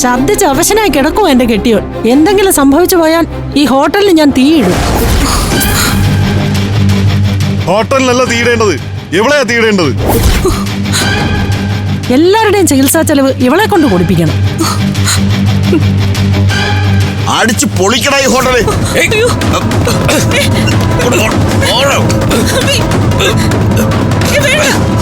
ഛർദ്ദിച്ച് അവശനായി കിടക്കും എന്റെ കെട്ടിയോൻ. എന്തെങ്കിലും സംഭവിച്ചു പോയാൽ ഈ ഹോട്ടലിൽ ഞാൻ തീയിടും. ഹോട്ടലിലല്ല തീയിടേണ്ടത്. എവിടെയാ തീയിടേണ്ടത്. എല്ലാവരുടെയും ചികിത്സാ ചെലവ് ഇവളെ കൊണ്ട് കൊടുപ്പിക്കണം. അടിച്ച് പൊളിക്കണ ഈ ഹോട്ടൽ.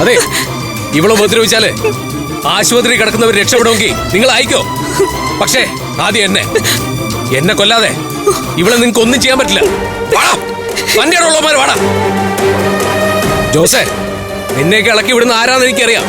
അതെ ഇവളെ ഉപദ്രവിച്ചാൽ ആശുപത്രി കിടക്കുന്നവർ രക്ഷപ്പെടുമെങ്കിൽ നിങ്ങൾ അയക്കോ? പക്ഷേ ആദ്യം എന്നെ. എന്നെ കൊല്ലാതെ ഇവളെ നിങ്ങൾക്ക് ഒന്നും ചെയ്യാൻ പറ്റില്ല. വാടാ. വണ്ടിയുടെ ഉള്ളവന്മാർ വാടാ. ജോസേ നിന്നെയൊക്കെ ഇളക്കി വിടുന്ന ആരാന്ന് എനിക്കറിയാം.